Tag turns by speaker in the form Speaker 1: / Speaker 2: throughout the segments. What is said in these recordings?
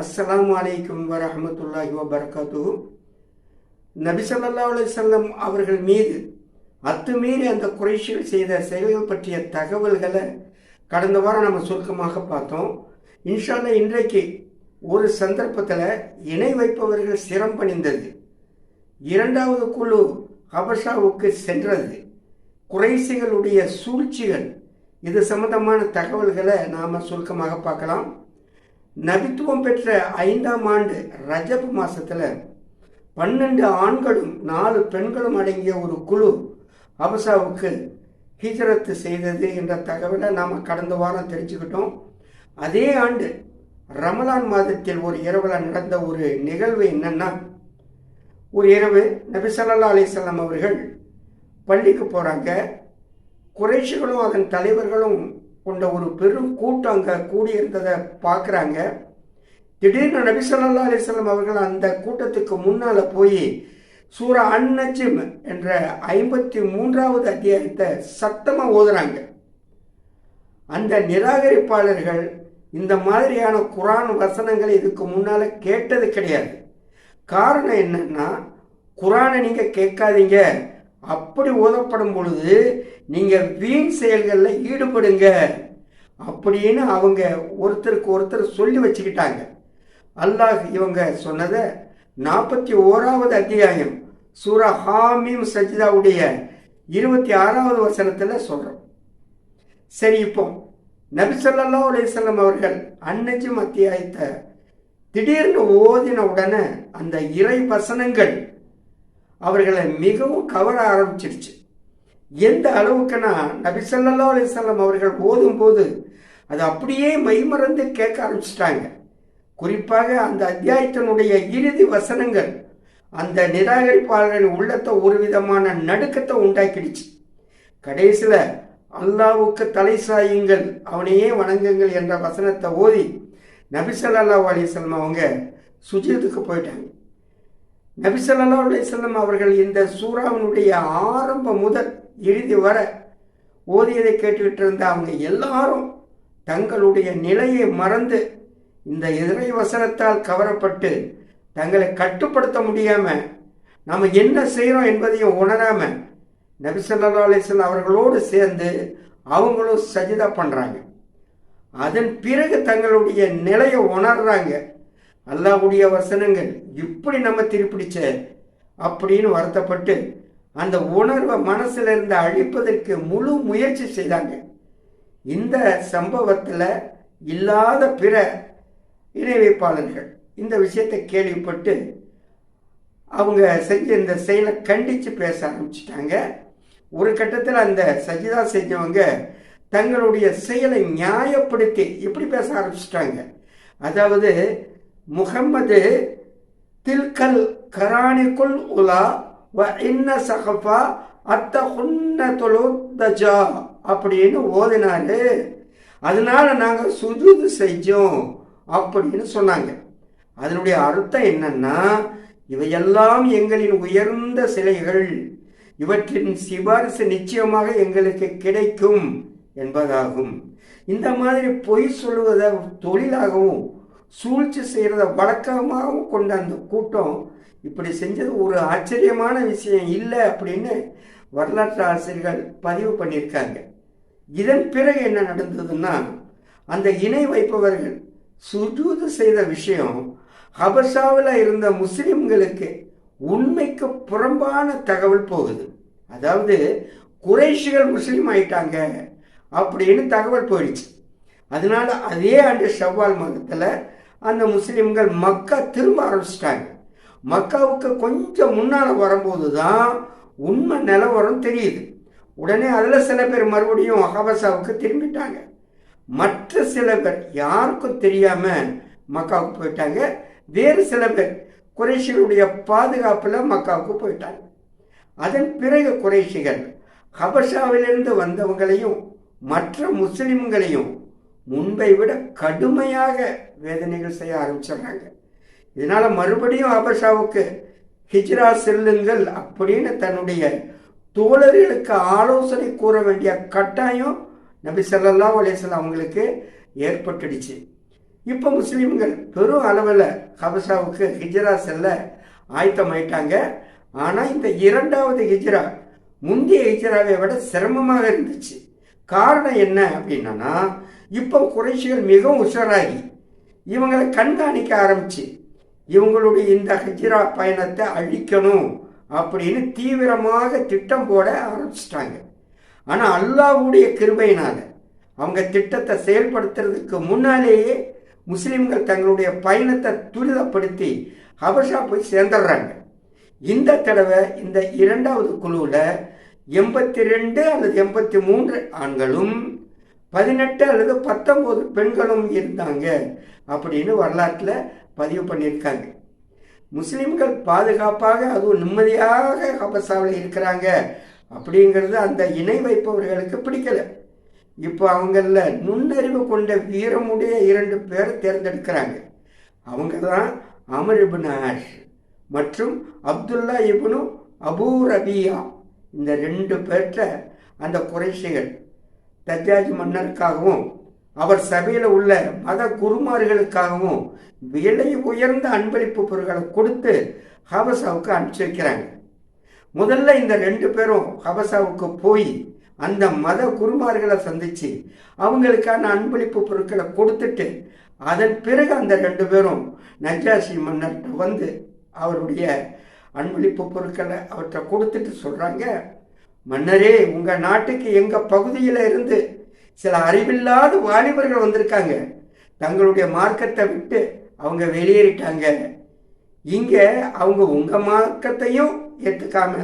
Speaker 1: அஸ்லாம் அலைக்கும் வரமத்துல்லாஹி வபரகாத்து நபி சல்லா அலைஹி அவர்கள் மீது அத்துமீறி அந்த குறைஷிகள் செய்த செயல்கள் பற்றிய தகவல்களை கடந்த வாரம் நம்ம சுருக்கமாக பார்த்தோம். இன்ஷால்ல இன்றைக்கு ஒரு சந்தர்ப்பத்தில் இணை வைப்பவர்கள் சிரம் பணிந்தது. இரண்டாவது குழு ஹபஷாவுக்கு சென்றது. குறைசிகளுடைய சூழ்ச்சிகள் இது சம்பந்தமான தகவல்களை நாம் சுருக்கமாக பார்க்கலாம். நபித்துவம் பெற்ற ஐந்தாம் ஆண்டு ரஜப் மாசத்துல பன்னெண்டு ஆண்களும் நாலு பெண்களும் அடங்கிய ஒரு குழு அபசாவுக்கு ஹிஜரத்து செய்தது என்ற தகவலை நாம் கடந்த வாரம் தெரிஞ்சுக்கிட்டோம். அதே ஆண்டு ரமலான் மாதத்தில் ஒரு இரவில் நடந்த ஒரு நிகழ்வு என்னன்னா ஒரு இரவு நபிசல்லா அலிசல்லாம் அவர்கள் பள்ளிக்கு போகிறாங்க குறைஷிகளும் அதன் தலைவர்களும் கொண்ட ஒரு பெரும் கூட்டம் அங்கே கூடியிருந்ததை பார்க்குறாங்க. திடீர்னு நபி சொல்லா அலிஸ்லாம் அவர்கள் அந்த கூட்டத்துக்கு முன்னால் போய் சூரா அன்னஜிம் என்ற ஐம்பத்தி மூன்றாவது அத்தியாயத்தை சத்தமாக ஓதுறாங்க. அந்த நிராகரிப்பாளர்கள் இந்த மாதிரியான குரான் வசனங்களை இதுக்கு முன்னால் கேட்டது கிடையாது. காரணம் என்னன்னா குரானை நீங்கள் கேட்காதீங்க. அப்படி ஓதப்படும் பொழுது நீங்கள் வீண் செயல்களில் ஈடுபடுங்க அப்படின்னு அவங்க ஒருத்தருக்கு ஒருத்தர் சொல்லி வச்சுக்கிட்டாங்க. அல்லாஹ் இவங்க சொன்னதை நாற்பத்தி ஓராவது அத்தியாயம் சூரா ஹாமீம் சஜிதாவுடைய இருபத்தி ஆறாவது வசனத்தில் சொல்கிறோம் சரி இப்போ நபி ஸல்லல்லாஹு அவர்கள் அன்னஜும் அத்தியாயத்தை திடீர்னு ஓதின உடனே அந்த இறை வசனங்கள் அவர்களை மிகவும் கவர ஆரம்பிச்சிருச்சு. எந்த அளவுக்குன்னா நபி ஸல்லல்லாஹு அலைஹி வஸல்லம் அவர்கள் ஓதும்போது அது அப்படியே மைமறந்து கேட்க ஆரம்பிச்சிட்டாங்க. குறிப்பாக அந்த அத்தியாயத்தினுடைய இறுதி வசனங்கள் அந்த நிராகரிப்பாளரின் உள்ளத்தை ஒரு விதமான நடுக்கத்தை உண்டாக்கிடுச்சு. கடைசியில் அல்லாவுக்கு தலை சாயுங்கள் அவனையே வணங்குங்கள் என்ற வசனத்தை ஓதி நபி ஸல்லல்லாஹு அலைஹி அவங்க சுஜித்துக்கு போயிட்டாங்க. நபி ஸல்லல்லாஹு அலைஹி அவர்கள் இந்த சூறாவினுடைய ஆரம்பம் முதல் இறுதி வர ஓதியதை கேட்டுக்கிட்டு இருந்த அவங்க எல்லாரும் தங்களுடைய நிலையை மறந்து இந்த எதிரை வசனத்தால் கவரப்பட்டு தங்களை கட்டுப்படுத்த முடியாம நம்ம என்ன செய்கிறோம் என்பதையும் உணராம நபிசல்லா ஸல்லல்லாஹு அவர்களோடு சேர்ந்து அவங்களும் சஜிதா பண்றாங்க. அதன் பிறகு தங்களுடைய நிலையை உணர்றாங்க. அல்லாஹ்வுடைய வசனங்கள் இப்படி நம்ம திருப்பிடிச்ச அப்படின்னு வருத்தப்பட்டு அந்த உணர்வை மனசுல இருந்து அழிப்பதற்கு முழு முயற்சி செய்தாங்க. இந்த சம்பவத்தில் இல்லாத பிற இணை வைப்பாளர்கள் இந்த விஷயத்தை கேள்விப்பட்டு அவங்க செஞ்ச இந்த செயலை கண்டித்து பேச ஆரம்பிச்சிட்டாங்க. ஒரு கட்டத்தில் அந்த சஜிதா செஞ்சவங்க தங்களுடைய செயலை நியாயப்படுத்தி இப்படி பேச ஆரம்பிச்சிட்டாங்க. அதாவது முகம்மது தில்கல் கரானிக்குள் உலா இன்ன சகஃபா அத்த ஹுன்னத்துலு தஜா அப்படின்னு ஓதினாரு. அதனால நாங்கள் சுஜூது செஞ்சோம் அப்படின்னு சொன்னாங்க. அதனுடைய அர்த்தம் என்னன்னா இவையெல்லாம் எங்களின் உயர்ந்த சிலைகள். இவற்றின் சிபாரிசு நிச்சயமாக எங்களுக்கு கிடைக்கும் என்பதாகும். இந்த மாதிரி பொய் சொல்லுவதை தொழிலாகவும் சூழ்ச்சி செய்கிறத வழக்கமாகவும் கொண்ட அந்த கூட்டம் இப்படி செஞ்சது ஒரு ஆச்சரியமான விஷயம் இல்லை அப்படின்னு வரலாற்று ஆசிரியர்கள் பதிவு பண்ணியிருக்காங்க. இதன் பிறகு என்ன நடந்ததுன்னா அந்த இணை வைப்பவர்கள் சுஜூது செய்த விஷயம் ஹபஷாவில் இருந்த முஸ்லிம்களுக்கு உண்மைக்கு புறம்பான தகவல் போகுது. அதாவது குறைஷிகள் முஸ்லீம் ஆயிட்டாங்க அப்படின்னு தகவல் போயிடுச்சு. அதனால அதே ஆண்டு ஷவ்வால் மாதத்தில் அந்த முஸ்லீம்கள் மக்கா திரும்ப ஆரம்பிச்சிட்டாங்க. மக்காவுக்கு கொஞ்சம் முன்னால் வரும்போது தான் உண்மை நிலவரம் தெரியுது. உடனே அதில் சில பேர் மறுபடியும் ஹபசாவுக்கு திரும்பிட்டாங்க. மற்ற சில பேர் யாருக்கும் தெரியாமல் மக்காவுக்கு போயிட்டாங்க. வேறு சில பேர் குறைஷிகளுடைய பாதுகாப்பில் மக்காவுக்கு போயிட்டாங்க. அதன் பிறகு குறைஷிகள் ஹபஷாவிலிருந்து வந்தவங்களையும் மற்ற முஸ்லிம்களையும் முன்பை விட கடுமையாக வேதனைகள் செய்ய ஆரம்பிச்சிடுறாங்க. இதனால் மறுபடியும் ஹபஷாவுக்கு ஹிஜ்ரா செல்லுங்கள் அப்படின்னு தன்னுடைய தோழர்களுக்கு ஆலோசனை கூற வேண்டிய கட்டாயம் நபி சல்லா அலேசல் அவங்களுக்கு ஏற்பட்டுடுச்சு. இப்போ முஸ்லீம்கள் பெரும் அளவில் ஹபஷாவுக்கு ஹிஜ்ரா செல்ல ஆயத்தமாயிட்டாங்க. ஆனால் இந்த இரண்டாவது ஹிஜ்ரா முந்தைய ஹிஜ்ராவை விட சிரமமாக இருந்துச்சு. காரணம் என்ன அப்படின்னா இப்போ குறைஷிகள் மிகவும் உஷாராகி இவங்களை கண்காணிக்க ஆரம்பிச்சு. இவங்களுடைய இந்த ஹஜிரா பயணத்தை அழிக்கணும் அப்படின்னு தீவிரமாக திட்டம் போட ஆரம்பிச்சிட்டாங்க. ஆனால் அல்லாஹ்வுடைய கிருபையினால் அவங்க திட்டத்தை செயல்படுத்துறதுக்கு முன்னாலேயே முஸ்லீம்கள் தங்களுடைய பயணத்தை துரிதப்படுத்தி ஹபஷா போய் சேர்ந்துடுறாங்க. இந்த தடவை இந்த இரண்டாவது குழுவில் எண்பத்தி ரெண்டு அல்லது எண்பத்தி மூன்று ஆண்களும் பதினெட்டு அல்லது பத்தொம்போது பெண்களும் இருந்தாங்க அப்படின்னு வரலாற்றில் பதிவு பண்ணியிருக்காங்க. முஸ்லீம்கள் பாதுகாப்பாக அதுவும் நிம்மதியாக ஹபசாவில் இருக்கிறாங்க. அப்படிங்கிறது அந்த இணை வைப்பவர்களுக்கு பிடிக்கல. இப்போ அவங்களில் நுண்ணறிவு கொண்ட வீரமுடைய இரண்டு பேரை தேர்ந்தெடுக்கிறாங்க. அவங்க தான் அமர் இபுனாஷ் ஆஷ் மற்றும் அப்துல்லா இபுனு அபூ ரபியா. இந்த ரெண்டு பேர்கிட்ட அந்த குறைஷிகள் தஜாஜ் மன்னருக்காகவும் அவர் சபையில் உள்ள மத குருமார்களுக்காகவும் விலை உயர்ந்த அன்பளிப்பு பொருட்களை கொடுத்து ஹவசாவுக்கு அனுப்பிச்சிருக்கிறாங்க. முதல்ல இந்த ரெண்டு பேரும் ஹபசாவுக்கு போய் அந்த மத குருமார்களை சந்திச்சு அவங்களுக்கான அன்பளிப்பு பொருட்களை கொடுத்துட்டு அதன் பிறகு அந்த ரெண்டு பேரும் நஜாசி மன்னர்கிட்ட வந்து அவருடைய அன்பளிப்பு பொருட்களை அவற்றை கொடுத்துட்டு சொல்றாங்க மன்னரே உங்க நாட்டுக்கு எங்க பகுதியில இருந்து சில அறிவில்லாத வாலிபர்கள் வந்திருக்காங்க. தங்களுடைய மார்க்கத்தை விட்டு அவங்க வெளியேறிட்டாங்க. இங்கே அவங்க உங்கள் மார்க்கத்தையும் ஏற்றுக்காம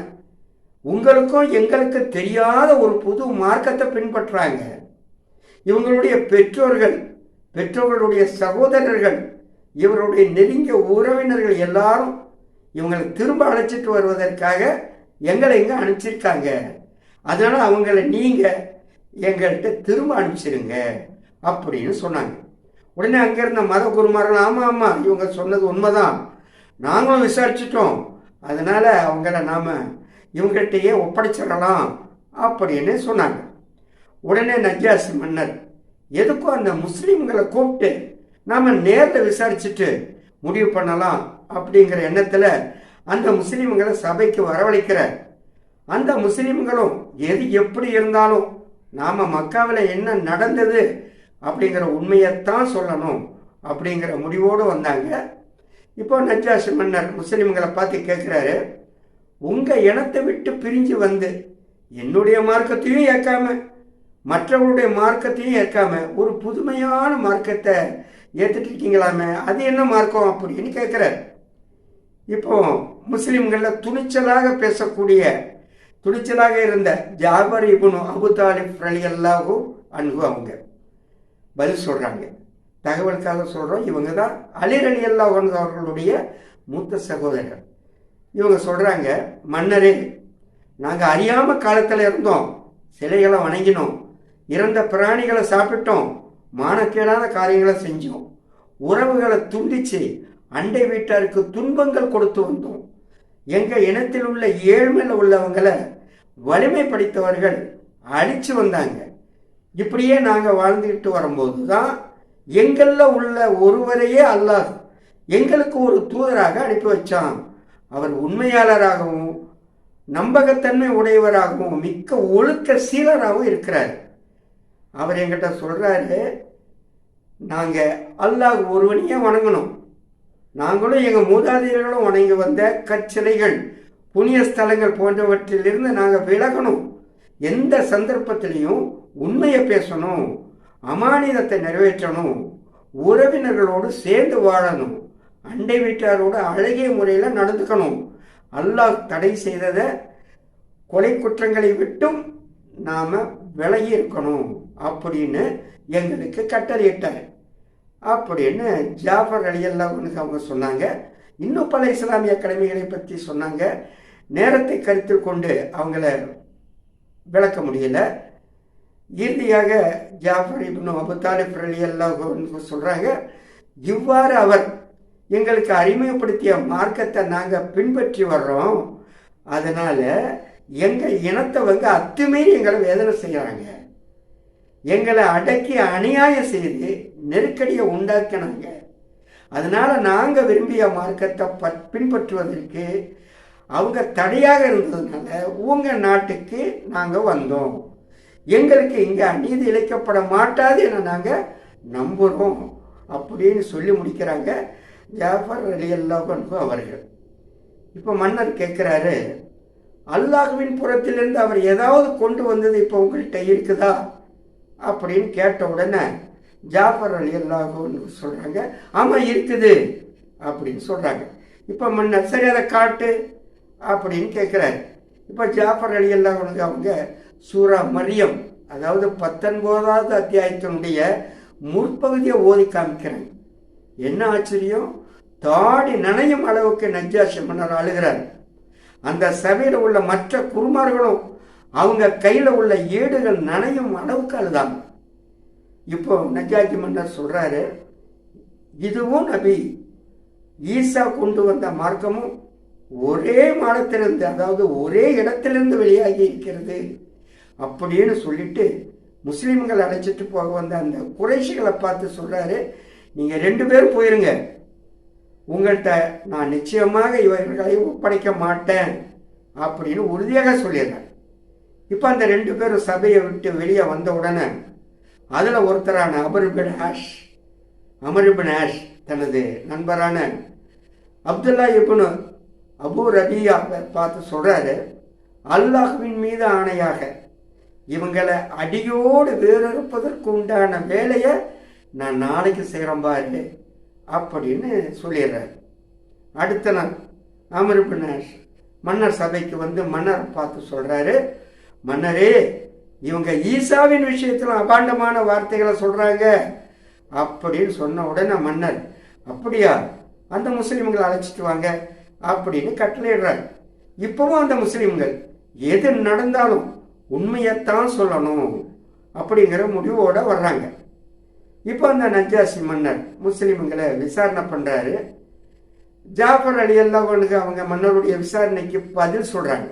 Speaker 1: உங்களுக்கும் எங்களுக்கு தெரியாத ஒரு புது மார்க்கத்தை பின்பற்றுறாங்க. இவங்களுடைய பெற்றோர்கள் பெற்றோர்களுடைய சகோதரர்கள் இவருடைய நெருங்கிய உறவினர்கள் எல்லாரும் இவங்களை திரும்ப அழைச்சிட்டு வருவதற்காக எங்களை இங்கே அனுப்பிச்சிருக்காங்க. அதனால் அவங்கள நீங்கள் எங்கள்கிட்ட திரும்ப அனுப்பிச்சிருங்க அப்படின்னு சொன்னாங்க. உடனே அங்கே இருந்த மத குருமார்கள் ஆமாம் ஆமாம் இவங்க சொன்னது உண்மைதான். நாங்களும் விசாரிச்சிட்டோம். அதனால் அவங்கள நாம் இவங்கள்ட்டையே ஒப்படைச்சிடலாம் அப்படின்னு சொன்னாங்க. உடனே நஜாஸ் மன்னர் எதுக்கும் அந்த முஸ்லீம்களை கூப்பிட்டு நாம் நேரில் விசாரிச்சுட்டு முடிவு பண்ணலாம் அப்படிங்கிற எண்ணத்தில் அந்த முஸ்லீம்களை சபைக்கு வரவழைக்கிறார். அந்த முஸ்லீம்களும் எது எப்படி இருந்தாலும் நாம் மக்காவில் என்ன நடந்தது அப்படிங்கிற உண்மையைத்தான் சொல்லணும் அப்படிங்கிற முடிவோடு வந்தாங்க. இப்போ நஜாஷ் மன்னர் முஸ்லீம்களை பார்த்து கேட்குறாரு உங்கள் இனத்தை விட்டு பிரிஞ்சு வந்து என்னுடைய மார்க்கத்தையும் ஏற்காம மற்றவருடைய மார்க்கத்தையும் ஏற்காம ஒரு புதுமையான மார்க்கத்தை ஏற்றுட்டு இருக்கீங்களாமே அது என்ன மார்க்கம்? அப்படின்னு கேட்குறாரு. இப்போ முஸ்லீம்களில் துணிச்சலாக பேசக்கூடிய துணிச்சலாக இருந்த ஜாபர் இபுனு அபு தாலிப் அலி அல்லாஹூ அன்பு அவங்க. பதில் சொல்கிறாங்க தகவலுக்காக சொல்கிறோம் இவங்க தான் அலிர் அலி அல்லாஹ் அவர்களுடைய மூத்த சகோதரர். இவங்க சொல்கிறாங்க மன்னரே நாங்கள் அறியாமல் காலத்தில் இருந்தோம். சிலைகளை வணங்கினோம். இறந்த பிராணிகளை சாப்பிட்டோம். மானக்கேடாத காரியங்களை செஞ்சோம். உறவுகளை துண்டிச்சு அண்டை வீட்டாருக்கு துன்பங்கள் கொடுத்து வந்தோம். எங்கள் இனத்தில் உள்ள ஏழ்மையில் உள்ளவங்களை வலிமை படித்தவர்கள் அழிச்சு வந்தாங்க. இப்படியே நாங்கள் வாழ்ந்துக்கிட்டு வரும்போது தான் எங்களில் உள்ள ஒருவரையே அல்லாஹ் எங்களுக்கு ஒரு தூதராக அனுப்பி வச்சான். அவர் உண்மையாளராகவும் நம்பகத்தன்மை உடையவராகவும் மிக்க ஒழுக்க சீலராகவும் இருக்கிறார். அவர் எங்கிட்ட சொல்கிறாரு நாங்கள் அல்லாஹ் ஒருவனையே வணங்கணும். நாங்களும் எங்கள் மூதாதையர்களும் வணங்கி வந்த கற்சிலைகள் புண்ணிய ஸ்தலங்கள் போன்றவற்றிலிருந்து நாங்கள் விலகணும். எந்த சந்தர்ப்பத்திலையும் உண்மையை பேசணும் அமானிதத்தை நிறைவேற்றணும் உறவினர்களோடு சேர்ந்து வாழணும் அண்டை வீட்டாரோடு அழகிய முறையில் நடந்துக்கணும். அல்லாஹ் தடை செய்ததை கொலை குற்றங்களை விட்டும் நாம் விலகி இருக்கணும் அப்படின்னு எங்களுக்கு கட்டளையிட்டார். அப்படின்னு ஜாஃபர் அலி அல்லாஹனுக்கு அவங்க சொன்னாங்க. இன்னும் பல இஸ்லாமிய கடமைகளை பற்றி சொன்னாங்க. நேரத்தை கருத்தில் கொண்டு அவங்கள விளக்க முடியல. இறுதியாக ஜாஃபர் இப்னு அபு தாலிப் அலி சொல்கிறாங்க இவ்வாறு அவர் எங்களுக்கு அறிமுகப்படுத்திய மார்க்கத்தை நாங்கள் பின்பற்றி வர்றோம். அதனால் எங்கள் இனத்தவங்க அத்துமீறி எங்களை வேதனை செய்கிறாங்க எங்களை அடக்கி அநியாயம் செய்து நெருக்கடியை உண்டாக்கினாங்க. அதனால் நாங்கள் விரும்பிய மார்க்கத்தை ப பின்பற்றுவதற்கு அவங்க தடையாக இருந்ததுனால உங்கள் நாட்டுக்கு நாங்கள் வந்தோம். எங்களுக்கு இங்கே அநீதி இழைக்கப்பட மாட்டாது என நாங்கள் நம்புகிறோம் அப்படின்னு சொல்லி முடிக்கிறாங்க ஜாஃபர் அலி அல்லாஹன்பு அவர்கள். இப்போ மன்னர் கேட்குறாரு அல்லாஹுவின் புறத்திலிருந்து அவர் ஏதாவது கொண்டு வந்தது இப்போ உங்கள்கிட்ட இருக்குதா? அப்படின்னு கேட்ட உடனே ஜாஃபர் அலி அல்லாஹுன்னு சொல்கிறாங்க ஆமாம் இருக்குது அப்படின்னு சொல்கிறாங்க இப்போ மன்னர் சரி அதை காட்டு. அப்படின்னு கேட்குறாரு. இப்போ ஜாஃபர் அலி அல்லாஹனுக்கு அவங்க சூரா மரியம் அதாவது பத்தொன்பதாவது அத்தியாயத்தினுடைய முற்பகுதியை ஓதி காமிக்கிறாங்க. என்ன ஆச்சரியம்? தாடி நனையும் அளவுக்கு நஜ்ஜாசி மன்னர் அழுகிறார். அந்த சபையில் உள்ள மற்ற குருமார்களும் அவங்க கையில் உள்ள ஏடுகள் நனையும் அளவுக்கு அழுதாங்க. இப்போ நஜாஜி மன்னர் சொல்கிறாரு இதுவும் நபி ஈசா கொண்டு வந்த மார்க்கமும் ஒரே மாதத்திலிருந்து அதாவது ஒரே இடத்திலிருந்து வெளியாகி இருக்கிறது. அப்படின்னு சொல்லிட்டு முஸ்லீம்கள் அழைச்சிட்டு போக வந்த அந்த குறைஷிகளை பார்த்து சொல்றாரு நீங்க ரெண்டு பேரும் போயிருங்க. உங்கள்கிட்ட நான் நிச்சயமாக இவர்களை ஒப்படைக்க மாட்டேன். அப்படின்னு உறுதியாக சொல்லிடுறேன் இப்போ அந்த ரெண்டு பேரும் சபையை விட்டு வெளியே வந்த உடனே அதில் ஒருத்தரான அமருபின் ஆஷ் அமருபின் ஆஷ் தனது நண்பரான அப்துல்லா இப்னு அபு ரபியா பார்த்து சொல்கிறாரு அல்லாஹுவின் மீது ஆணையாக இவங்களை அடியோடு வேறறுப்பதற்கு உண்டான வேலையை நான் நாளைக்கு செய்கிறேன் பாரு அப்படின்னு சொல்லிடுறார். அடுத்த நாள் அமருபின் மன்னர் சபைக்கு வந்து மன்னர் பார்த்து சொல்கிறாரு மன்னரே இவங்க ஈசாவின் விஷயத்தில் அபாண்டமான வார்த்தைகளை சொல்கிறாங்க அப்படின்னு சொன்ன உடனே மன்னர் அப்படியா? அந்த முஸ்லீம்களை அழைச்சிட்டு வாங்க. அப்படின்னு கட்டளையிடுறாங்க. இப்போவும் அந்த முஸ்லீம்கள் எது நடந்தாலும் உண்மையைத்தான் சொல்லணும் அப்படிங்கிற முடிவோடு வர்றாங்க. இப்போ அந்த நஜாசி மன்னர் முஸ்லீம்களை விசாரணை பண்ணுறாரு ஜாஃபர் அலி அல்லாஹனுக்கு அவங்க மன்னருடைய விசாரணைக்கு பதில் சொல்கிறாங்க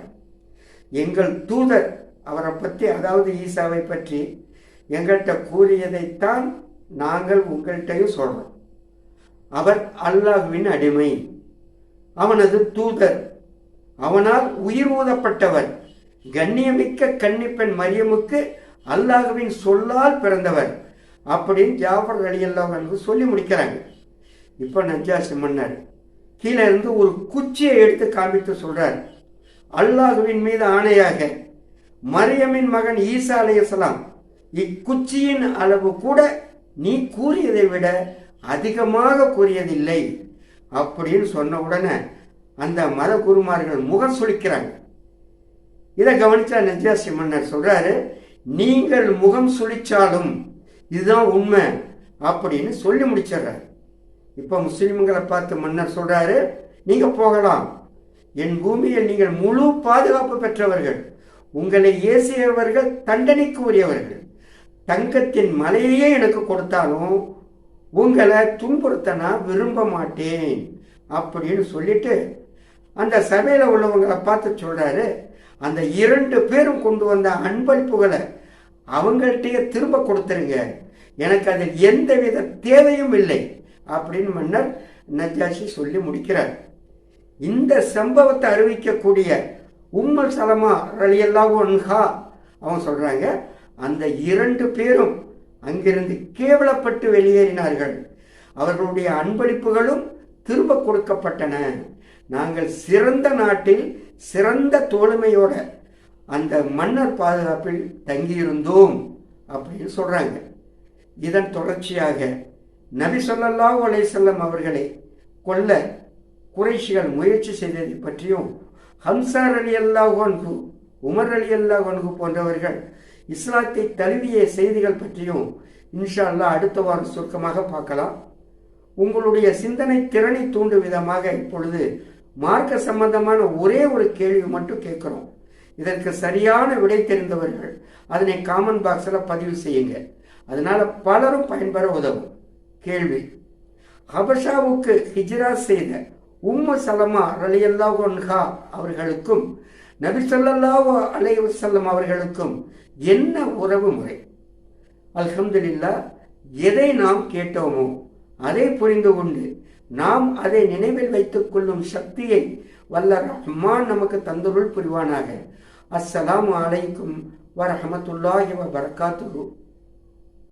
Speaker 1: எங்கள் தூதர் அவரை பற்றி அதாவது ஈசாவை பற்றி எங்கள்கிட்ட கூறியதைத்தான் நாங்கள் உங்கள்கிட்டையும் சொல்கிறோம் அவர் அல்லாஹுவின் அடிமை. அவனது தூதர். அவனால் உயிர் ஊதப்பட்டவர். கண்ணியமிக்க கன்னிப்பெண் மரியமுக்கு அல்லாஹுவின் சொல்லால் பிறந்தவர். அப்படின்னு ஜாஃபர் அலி அல்லாஹ் சொல்லி முடிக்கிறாங்க. இப்போ நஜாசி மன்னர் கீழே இருந்து ஒரு குச்சியை எடுத்து காமித்து சொல்றார். அல்லாஹுவின் மீது ஆணையாக மரியமின் மகன் ஈசா அலையலாம் இக்குச்சியின் அளவு கூட நீ கூறியதை விட அதிகமாக கூறியதில்லை. அப்படின்னு சொன்ன உடனே அந்த மத குருமார்கள் முகம் சுழிக்கிறாங்க இதை கவனிச்சா நஜாசி மன்னர் சொல்றாரு நீங்கள் முகம் சுழிச்சாலும் இதுதான் உண்மை அப்படின்னு சொல்லி முடிச்சிடுறாரு. இப்போ முஸ்லீம்களை பார்த்து மன்னர் சொல்றாரு நீங்க போகலாம். என் பூமியில் நீங்கள் முழு பாதுகாப்பு பெற்றவர்கள். உங்களை ஏசியவர்கள் தண்டனைக்கு உரியவர்கள் தங்கத்தின் மலையையே எனக்கு கொடுத்தாலும் உங்களை துன்புறுத்த நான் விரும்ப மாட்டேன் அப்படின்னு சொல்லிட்டு அந்த சபையில் உள்ளவங்களை பார்த்து சொல்கிறாரு அந்த இரண்டு பேரும் கொண்டு வந்த அன்பளிப்புகளை அவங்கள்ட்டயே திரும்ப கொடுத்துருங்க. எனக்கு அதில் எந்தவித தேவையும் இல்லை அப்படின்னு மன்னர் நஜாஷி சொல்லி முடிக்கிறார். இந்த சம்பவத்தை அறிவிக்கக்கூடிய உம்மல் சலமா ரலியல்லாஹு அன்ஹா அவங்க சொல்கிறாங்க அந்த இரண்டு பேரும் அங்கிருந்து கேவலப்பட்டு வெளியேறினார்கள். அவர்களுடைய அன்பளிப்புகளும் திரும்ப கொடுக்கப்பட்டன. நாங்கள் சிறந்த நாட்டில் சிறந்த தோழமையோட அந்த மன்னர் பாதுகாப்பில் தங்கியிருந்தோம் அப்படின்னு சொல்றாங்க. இதன் தொடர்ச்சியாக நபி சொல்லல்லா செல்லம் அவர்களை கொல்ல குறைஷிகள் முயற்சி செய்ததை பற்றியும் ஹம்சார் அலி அல்லாஹ் அன்ஹு உமர் அலி அல்லாஹ் அன்ஹு போன்றவர்கள் இஸ்லாத்தை தழுவிய செய்திகள் பற்றியும் இன்ஷா அல்லாஹ் அடுத்த வாரம் சுருக்கமாக பார்க்கலாம். உங்களுடைய சிந்தனை திறனை தூண்டும் விதமாக இப்பொழுது மார்க்க சம்பந்தமான ஒரே ஒரு கேள்வி மட்டும் கேட்குறோம். இதற்கு சரியான விடை தெரிந்தவர்கள் அதனை காமன் பாக்ஸில் பதிவு செய்யுங்க. அதனால பலரும் பயன்பெற உதவும். கேள்வி. ஹபஷாவுக்கு ஹிஜ்ரா செய்த உம்மு சலமா ரலியல்லா அவர்களுக்கும் நபி ஸல்லல்லாஹு அலைஹி அவர்களுக்கும் என்ன உறவு முறை? அல்ஹம்துலில்லாஹ் எதை நாம் கேட்டோமோ அதை புரிந்து கொண்டு நாம் அதை நினைவில் வைத்துக் கொள்ளும் சக்தியை வல்ல ரஹ்மான் நமக்கு தந்தருள் புரிவானாக. அஸ்ஸலாம் அலைக்கும் வரஹமத்துல்லாஹி வ பரகாத்துஹு